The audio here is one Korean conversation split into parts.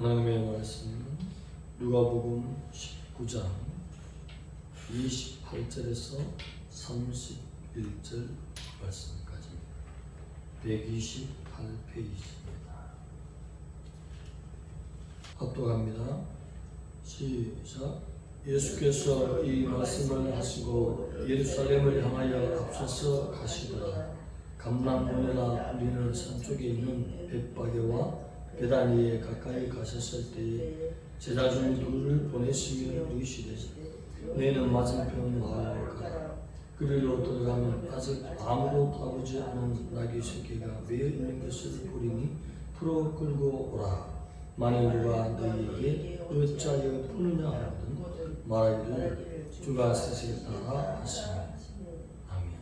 하나님의 말씀 누가복음 19장 28절에서 31절 말씀까지입니다. 128페이지입니다. 합독합니다. 시작. 예수께서 이 말씀을 하시고 예루살렘을 향하여 앞서서 가시더라. 감람문이라 불리는 산 쪽에 있는 벳바게와 베다니에 가까이 가셨을 때에 제자 중 둘을 보내시며 이르시되 너희는 맞은편 마을에 가라. 그리로 들어가면 아직 아무도 타보지 않은 나귀 새끼가 매여 있는 것을 보리니 풀어 끌고 오라. 만일 누가 너희에게 어찌하여 푸느냐 하거든 말하기를 주가 쓰시겠다 하시니. 아멘.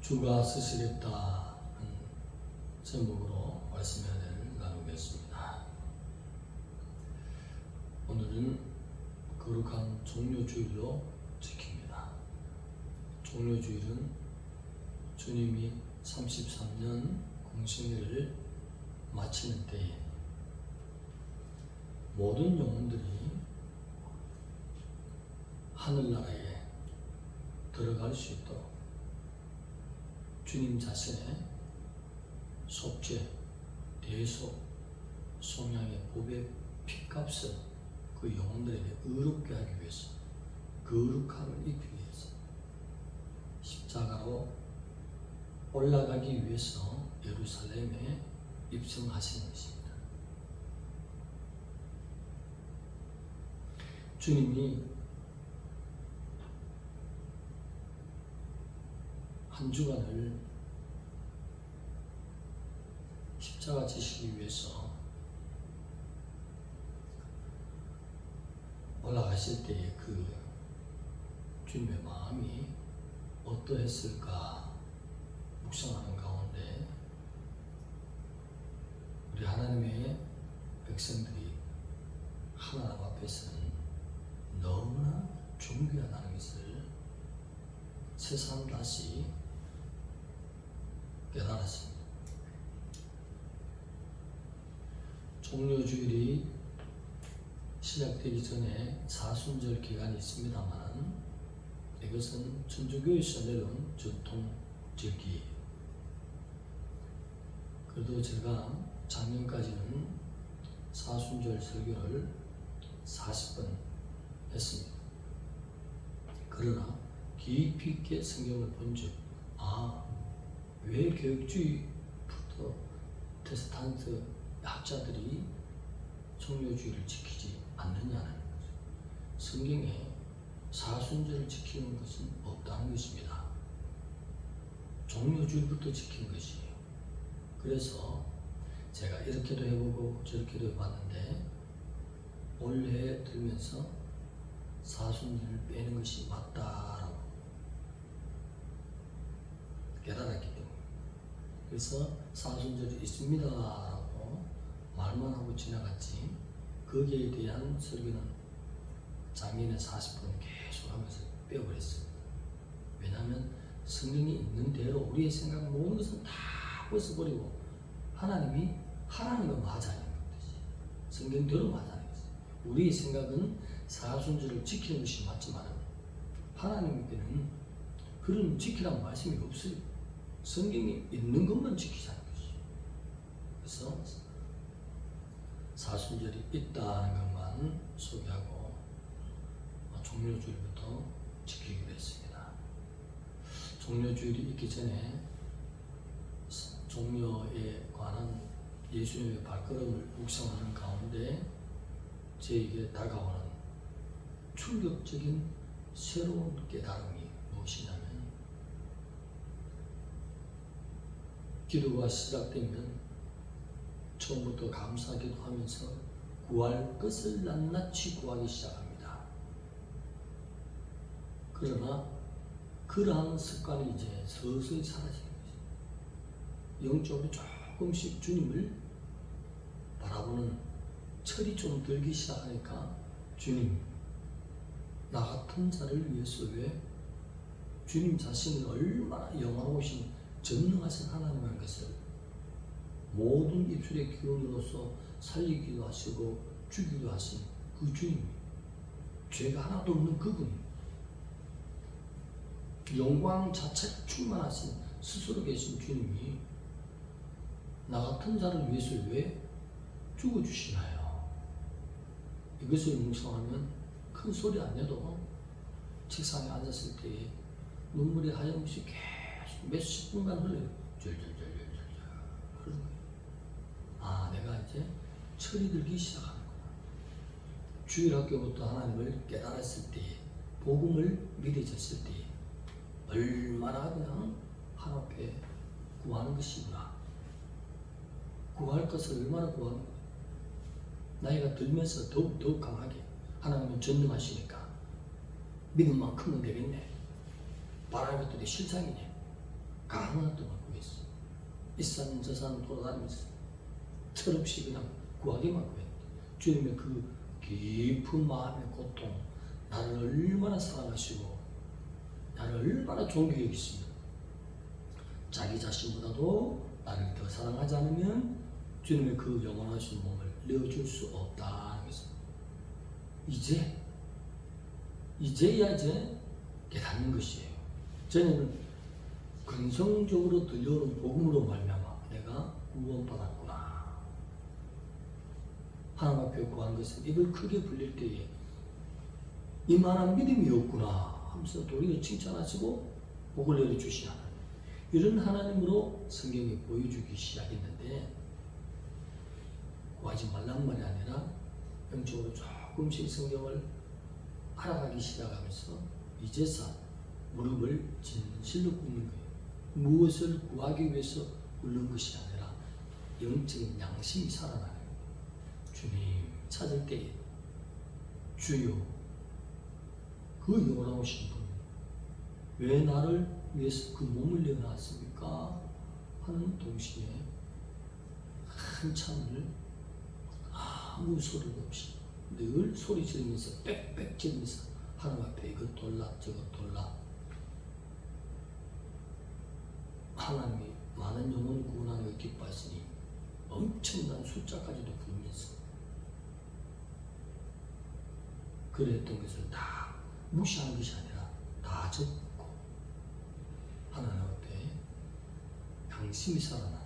주가 쓰시겠다 제목으로 말씀 은혜를 나누겠습니다. 오늘은 거룩한 종료주일로 지킵니다. 종료주일은 주님이 33년 공생애를 마치는 때에 모든 영혼들이 하늘나라에 들어갈 수 있도록 주님 자신의 속죄, 대속, 성향의 법의 피값을 그 영혼들에게 의롭게 하기 위해서 그 의롭함을 입기 위해서 십자가로 올라가기 위해서 예루살렘에 입성하신 것입니다. 주님이 한 주간을 십자가 지시기 위해서 올라가실 때의 그 주님의 마음이 어떠했을까 묵상하는 가운데 우리 하나님의 백성들이 하나님 앞에서는 너무나 존귀하다는 것을 세상 다시 깨달았습니다. 종료주일이 시작되기 전에 사순절 기간이 있습니다만 이것은 천주교에서 내려온 전통적이에요. 그래도 제가 작년까지는 사순절 설교를 40번 했습니다. 그러나 깊이 있게 성경을 본 즉, 아, 왜 교육주의부터 테스탄트 학자들이 종료주의를 지키지 않느냐는 거죠. 성경에 사순절을 지키는 것은 없다는 것입니다. 종료주의부터 지킨 것이에요. 그래서 제가 이렇게도 해보고 저렇게도 해봤는데 올해 들면서 사순절을 빼는 것이 맞다라고 깨달았기 때문에 그래서 사순절이 있습니다라고 말만 하고 지나갔지 거기에 대한 설교는 작년에 40분 계속 하면서 빼버렸어요. 왜냐하면 성경이 있는 대로 우리의 생각 모든 것은 다 벗어버리고 하나님이 하라는 것만 하자는 뜻이 성경대로 하자는 것이 우리의 생각은 사순절을 지키는 것이 맞지만 하나님께는 그런 지키라는 말씀이 없어요. 성경에 있는 것만 지키자는 것이 그래서 사순절이 있다는 것만 소개하고 종료주일부터 지키기로 했습니다. 종료주일이 있기 전에 종료에 관한 예수님의 발걸음을 묵상하는 가운데 저에게 다가오는 충격적인 새로운 깨달음이 무엇이냐면 기도가 시작되면 처음부터 감사하기도 하면서 구할 것을 낱낱이 구하기 시작합니다. 그러나 그러한 습관이 이제 서서히 사라지는 거죠. 영적으로 조금씩 주님을 바라보는 철이 좀 들기 시작하니까 주님, 나 같은 자를 위해서 왜 주님 자신이 얼마나 영화로우신 전능하신 하나님인 것을 모든 입술의 기운으로서 살리기도 하시고 주기도 하신 그 주님 죄가 하나도 없는 그분이 영광 자체 충만하신 스스로 계신 주님이 나 같은 자를 위해서 왜 죽어주시나요? 이것을 묵상하면 큰 소리 안 내도 책상에 앉았을 때 눈물이 하염없이 계속 몇 십 분간 흘러요. 절절절절절 흐르는 거예요. 아, 내가 이제 철이 들기 시작하는구나. 주일학교부터 하나님을 깨달았을 때, 복음을 믿어졌을 때, 얼마나 그냥 하나 앞에 구하는 것이구나. 구할 것을 얼마나 구하는 거야. 나이가 들면서 더욱 더욱 강하게 하나님은 전능하시니까 믿음만 크면 되겠네. 바라는 것들이 실상이네. 강한 것들만 구했어. 이산 저산 돌아다니면서 철없이 그냥 구하기만 구했 주님의 그 깊은 마음의 고통, 나를 얼마나 사랑하시고 나를 얼마나 존귀히 여기시며 자기 자신보다도 나를 더 사랑하지 않으면 주님의 그 영원하신 몸을 내어줄 수 없다는 것을 이제 이제야 이제 깨닫는 것이에요. 저는 근성적으로 들려오는 복음으로 말미암아 내가 구원받았구나. 하나님 앞에 구한 것은 입을 크게 불릴 때에 이만한 믿음이 없구나 하면서 도리어 칭찬하시고 복을 내려주신 하나님. 이런 하나님으로 성경이 보여주기 시작했는데 구하지 말란 말이 아니라 영적으로 조금씩 성경을 알아가기 시작하면서 이제서 무릎을 진실로 꿇는 거예요. 무엇을 구하기 위해서 꿇는 것이 아니라 영적인 양심이 살아나는 거예요. 주님 찾을 때에 주요 그 영원하신 분, 왜 나를 위해서 그 몸을 내어놨습니까? 하는 동시에 한참을 아무 소리 없이 늘 소리 지르면서 빽빽 지르면서 하나님 앞에 이것 돌라 저것 돌라 하나님이 많은 영혼 구원하는 걸 기뻐하시니 엄청난 숫자까지도 부르면서 그랬던 것을 다 무시하는 것이 아니라 다 적고 하나님 앞에 양심이 살아나는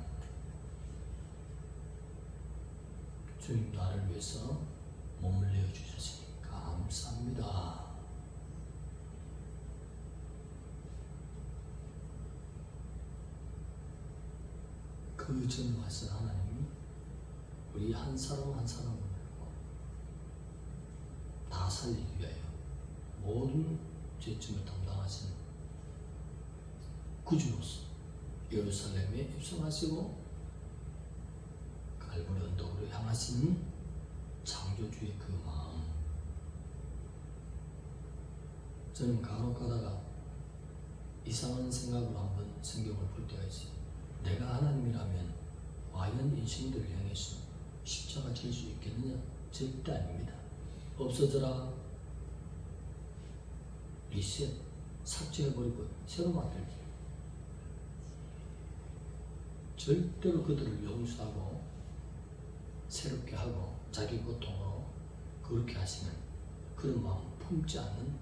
주님 나를 위해서 몸을 내어주셨으니 감사합니다. 그 전하신 하나님이 우리 한 사람 한 사람을 다 살리기 위하여 모든 죄짐을 담당하신 구주로서 예루살렘에 입성하시고 갈보리 언덕으로 향하신 창조주의 그 마음. 저는 간혹 가다가 이상한 생각으로 한번 성경을 볼 때가 있어요. 내가 하나님이라면 과연 인생들을 향해서 십자가 질 수 있겠느냐? 절대 아닙니다 없어져라 리셋 삭제해버리고 새로 만들기 절대로 그들을 용서하고 새롭게 하고 자기 고통으로 그렇게 하시는 그런 마음 품지 않는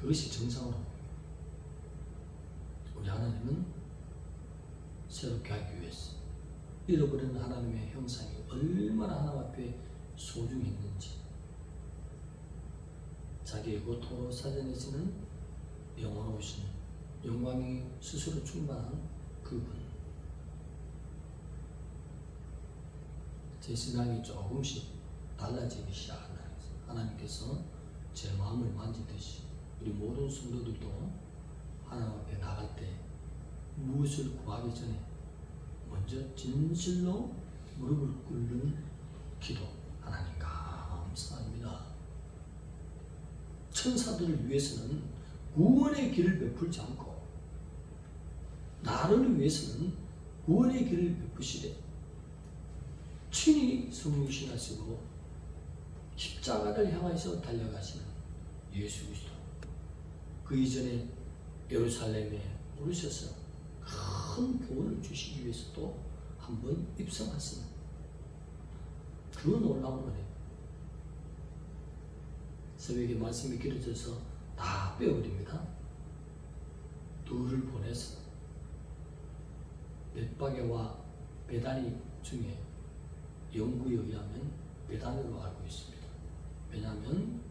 그것이 정상으로. 우리 하나님은 새롭게 하기 위해서 잃어버린 하나님의 형상이 얼마나 하나님 앞에 소중히 있는지. 자기의 고통으로 살려내시는 영원하신 영광이 스스로 충만한 그분. 제 신앙이 조금씩 달라지기 시작한다 하나님께서 제 마음을 만지듯이 우리 모든 성도들도 하나님 앞에 나갈 때 무엇을 구하기 전에 먼저 진실로 무릎을 꿇는 기도 하나님 감사합니다. 천사들을 위해서는 구원의 길을 베풀지 않고 나를 위해서는 구원의 길을 베푸시되 친히 성육신 하시고 십자가를 향해서 달려가시는 예수 그리스도 그 이전에 예루살렘에 오르셔서 큰 구원을 주시기 위해서 또 한번 입성하시는 그 놀라운 은혜. 새벽에 말씀이 길어져서 다 빼어버립니다. 둘을 보내서 벳바게와 베다니 중에 연구에 의하면 베다니로 알고 있습니다. 왜냐하면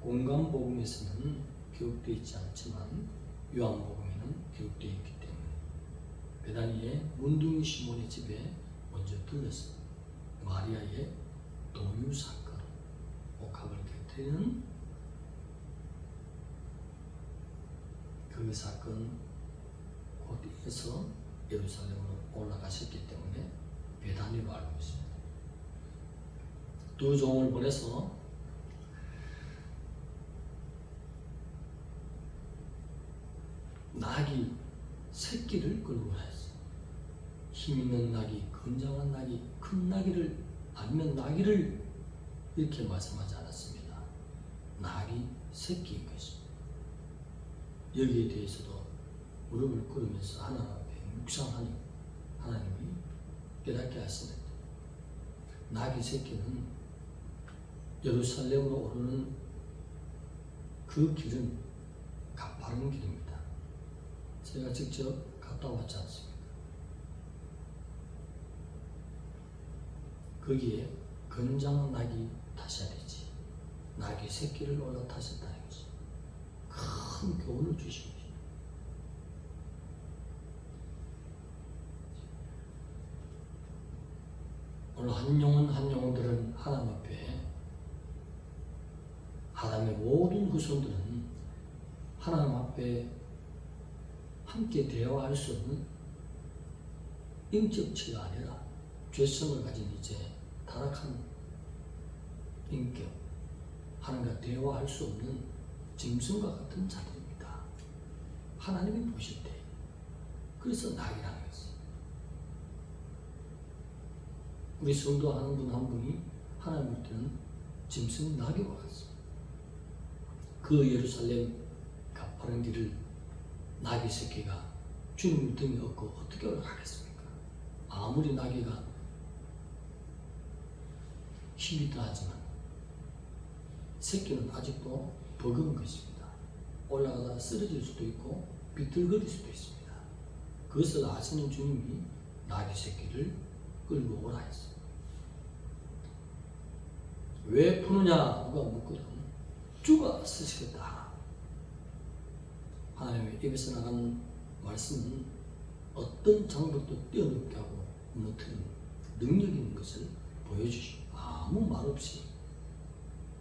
공간복음에서는 기록되어 있지 않지만 요한복음에는 기록되어 있기 때문에 베다니의 문둥이 시몬의 집에 먼저 들렀어 마리아의 도유 사건, 옥합을 깨뜨리는 그 사건 곧이어서 예루살렘으로 올라가셨기 때문에 베다니로 알고 있습니다. 두 종을 보내서 낙이 새끼를 끌고 가셨어요. 힘 있는 낙이, 건장한 낙이, 큰 낙이를 아니면 낙이를 이렇게 말씀하지 않았습니다. 낙이 새끼인 것입니다. 여기에 대해서도 무릎을 꿇으면서 하나님 앞에 묵상하니 하나님이 깨닫게 하시는데 낙이 새끼는 예루살렘으로 오르는 그 길은 가파른 길입니다. 제가 직접 갔다 왔지 않습니까? 거기에 건장한 낙이 타셔야 되지. 낙이 새끼를 올라 타셨다는 것이 큰 교훈을 주신 것입니다. 오늘 한 영혼 한 영혼들은 하나님 앞에 하나님의 모든 후손들은 하나님 앞에 함께 대화할 수 없는 인격체가 아니라 죄성을 가진 이제 타락한 인격, 하나님과 대화할 수 없는 짐승과 같은 자들입니다. 하나님이 보실 때 그래서 낙이라는 것이 우리 성도 하는 분한 분이 하나님 볼 때는 짐승 낙이 와갔습니다. 그 예루살렘 가파른 길을 나귀 새끼가 주님 등에 업고 어떻게 올라가겠습니까? 아무리 나귀가 힘이 있다 하지만 새끼는 아직도 버거운 것입니다. 올라가다 쓰러질 수도 있고 비틀거릴 수도 있습니다. 그것을 아시는 주님이 나귀 새끼를 끌고 오라 했어요. 왜 푸느냐 누가 묻거든. 주가 쓰시겠다. 하나님의 입에서 나가는 말씀은 어떤 장벽도 뛰어넘게 하고 무너뜨리는 능력 있는 것을 보여주시고 아무 말 없이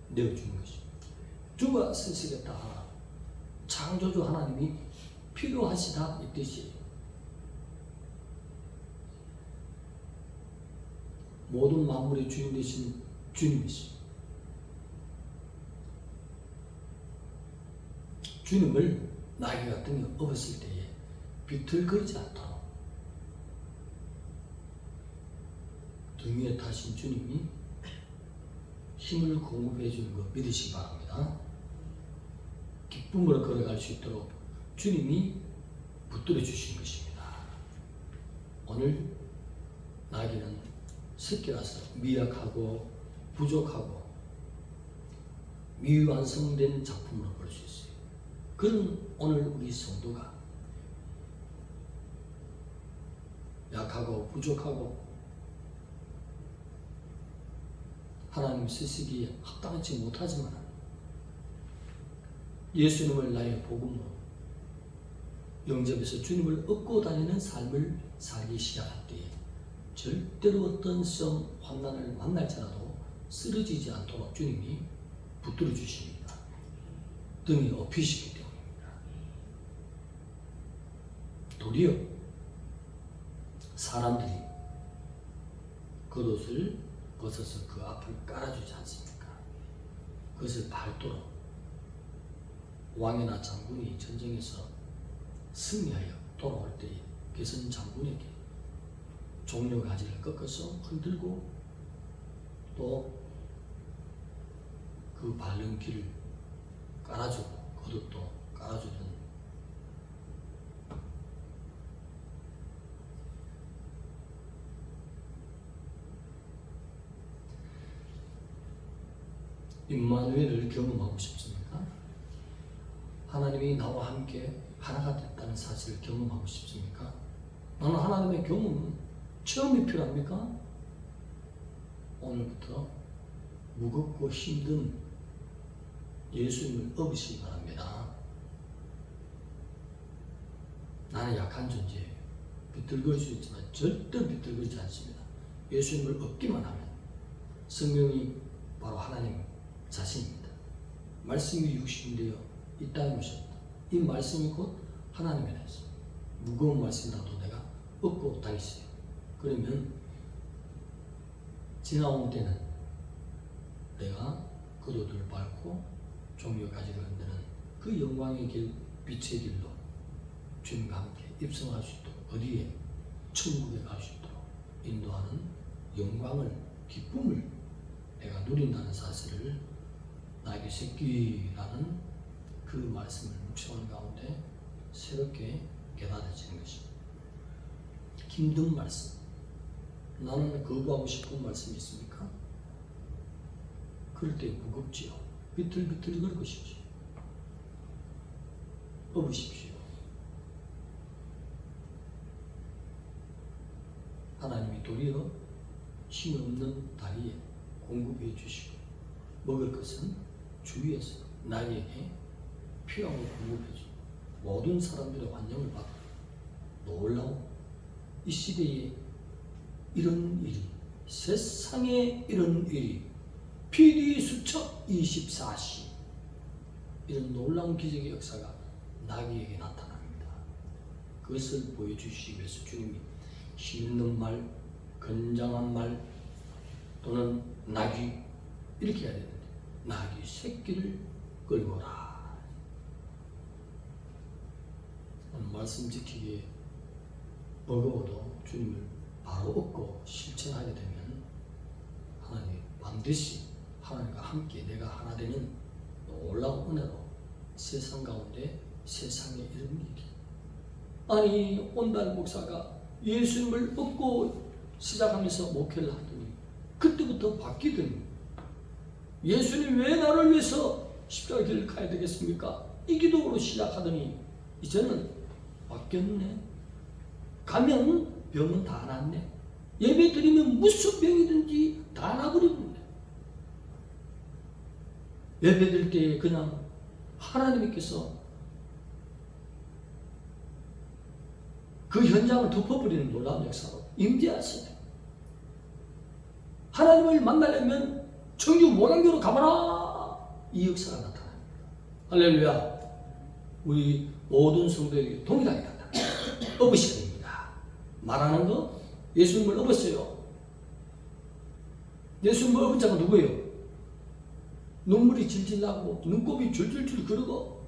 내어주는 것입니다. 주가 쓰시겠다. 창조주 하나님이 필요하시다 이 뜻이에요. 모든 만물의 주인 되신 주님이십니다. 주님을 나귀 같은 게 업었을 때에 비틀거리지 않도록 등 위에 타신 주님이 힘을 공급해 주는 거 믿으시기 바랍니다. 기쁨으로 걸어갈 수 있도록 주님이 붙들어 주신 것입니다. 오늘 나귀는 새끼라서 미약하고 부족하고 미완성된 작품으로 볼 수 있어요. 그런 오늘 우리 성도가 약하고 부족하고 하나님 쓰시기에 합당하지 못하지만 예수님을 나의 복음으로 영접해서 주님을 얻고 다니는 삶을 살기 시작할 때에 절대로 어떤 시험, 환난을 만날지라도 쓰러지지 않도록 주님이 붙들어 주십니다. 등이 업히시기 때문입니다. 도리어 사람들이 겉옷을 벗어서 그 앞을 깔아주지 않습니까? 그것을 밟도록 왕이나 장군이 전쟁에서 승리하여 돌아올 때에 그것은 장군에게 종려 가지를 꺾어서 흔들고 또 그 발령기를 깔아주고 그것도 깔아주는 임마누엘을 경험하고 싶습니까? 하나님이 나와 함께 하나가 됐다는 사실을 경험하고 싶습니까? 나는 하나님의 경험, 체험이 필요합니까? 오늘부터 무겁고 힘든 예수님을 업으시기 바랍니다. 나는 약한 존재예요. 비틀거릴 수 있지만 절대 비틀거리지 않습니다. 예수님을 얻기만 하면 성령이 바로 하나님 자신입니다. 말씀이 육신이 되어 이 땅에 오셨다. 이 말씀이 곧 하나님의 말씀. 무거운 말씀이라도 내가 얻고 다니세요. 그러면 지나온 때는 내가 그도들을 밟고 종려 가지를 흔드는 그 영광의 길, 빛의 길로 주님과 함께 입성할 수 있도록 어디에 천국에 갈 수 있도록 인도하는 영광을 기쁨을 내가 누린다는 사실을 나에게 새끼라는 그 말씀을 묵상하는 가운데 새롭게 깨달아지는 것입니다. 힘든 말씀. 나는 거부하고 싶은 말씀이 있습니까? 그럴 때 무겁지요. 비틀비틀 것이죠. 업으십시오. 하나님이 도리어 힘 없는 다리에 공급해 주시고 먹을 것은 주위에서 나에게 필요한 걸 공급해 주고 모든 사람들의 환영을 받고 놀라운 이 시대에 이런 일이 세상에 이런 일이 PD 수첩 24시 이런 놀라운 기적의 역사가 나귀에게 나타납니다. 그것을 보여주시기 위해서 주님이 힘있는 말, 건장한 말 또는 나귀 이렇게 해야 되는데 나귀 새끼를 끌고라. 말씀 지키기에 버거워도 주님을 바로 얻고 실천하게 되면 하나님 반드시 하나님과 함께 내가 하나 되는 놀라운 은혜로 세상 가운데 세상에 이런 일이 아니 온달 목사가 예수님을 얻고 시작하면서 목회를 하더니 그때부터 바뀌더니 예수님 왜 나를 위해서 십자가 길을 가야 되겠습니까? 이 기도로 시작하더니 이제는 바뀌었네. 가면 병은 다 낫네. 예배 드리면 무슨 병이든지 다 나버리는데. 예배 드릴 때 그냥 하나님께서 그 현장을 덮어버리는 놀라운 역사로 임재하시네. 하나님을 만나려면 청주 모란교로 가봐라. 이 역사가 나타납니다. 할렐루야. 우리 모든 성도에게 동일하게 나타납니다. 업으셔야 됩니다. 말하는 거 예수님을 업었어요. 예수님을 업은 자가 누구예요? 눈물이 질질 나고 눈곱이 줄줄줄 흐르고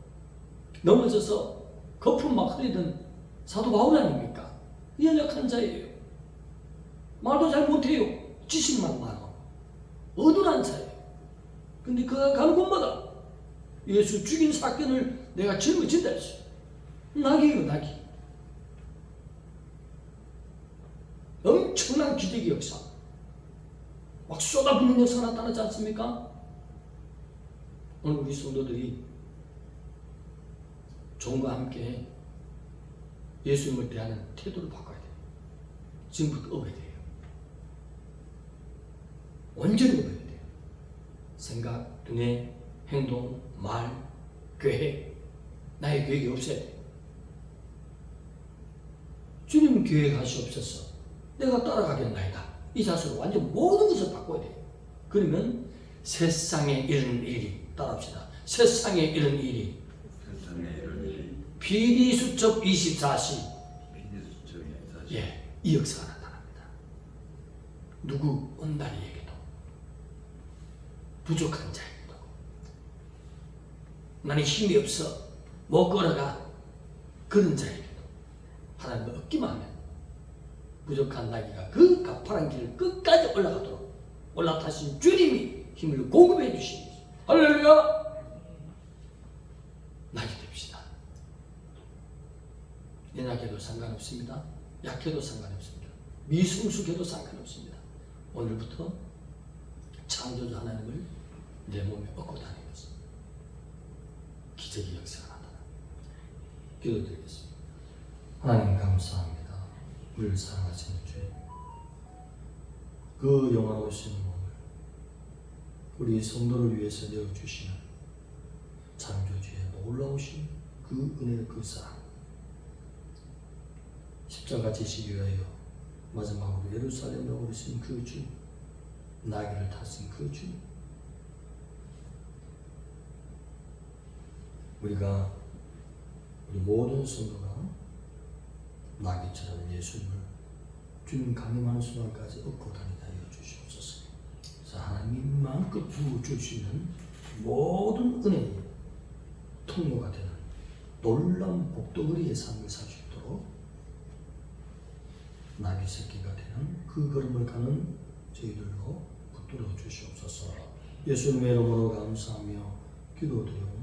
넘어져서 거품 막 흐리던 사도 바울 아닙니까? 연약한 자예요. 말도 잘 못해요. 지식만 많아. 어둔한 자예요. 근데 그가 가는 곳마다 예수 죽인 사건을 내가 짊어진다 했어요. 낙이에요, 낙이. 엄청난 기적의 역사. 막 쏟아붓는 역사가 나타나지 않습니까? 오늘 우리 성도들이 종과 함께 예수님을 대하는 태도를 바꿔야 돼요. 지금부터 업어야 돼요. 완전히 업어야 돼요. 생각, 두뇌, 행동, 말, 계획. 나의 계획이 없어야 돼요. 주님 계획하시옵소서. 내가 따라가겠나이다. 이 자세로 완전 모든 것을 바꿔야 돼요. 그러면 세상에 이런 일이 따라합시다. 세상에 이런 일이 세상에 이런 일이 PD 수첩 24시 비닐수첩이 사실 예, 이 역사가 나타납니다. 누구 온다리에게도 부족한 자에게도 나는 힘이 없어 못 걸어가 그런 자에게도 하나님을 얻기만 하면 부족한 나귀가 그 가파른 길을 끝까지 올라가도록 올라타신 주님이 힘을 공급해 주시니 할렐루야 나귀 됩시다. 연약해도 상관없습니다. 약해도 상관없습니다. 미성숙해도 상관없습니다. 오늘부터 창조주 하나님을 내 몸에 얻고 다니는 것은 기적의 역사가 나타나. 기도드리겠습니다. 하나님 감사합니다. 우리를 사랑하시는 주님. 그 영화로우신 몸을 우리 성도를 위해서 내어주시는 창조주의 놀라우신 그 은혜의 그 사랑 십자가 지시기 위하여 마지막으로 예루살렘에 오르신 그 주, 나귀를 타신 그 주, 우리가 우리 모든 성도가 나귀처럼 예수님을 주님 강림하는 순간까지 얻고 다니게 하여 주시옵소서. 자, 하나님 마음껏 부어줄 수 있는 모든 은혜의 통로가 되는 놀라운 복도거리의 삶을 살 수 있도록 나귀 새끼가 되는 그 걸음을 가는 저희들로 붙들어 주시옵소서. 예수님의 이름으로 감사하며 기도드리옵나이다.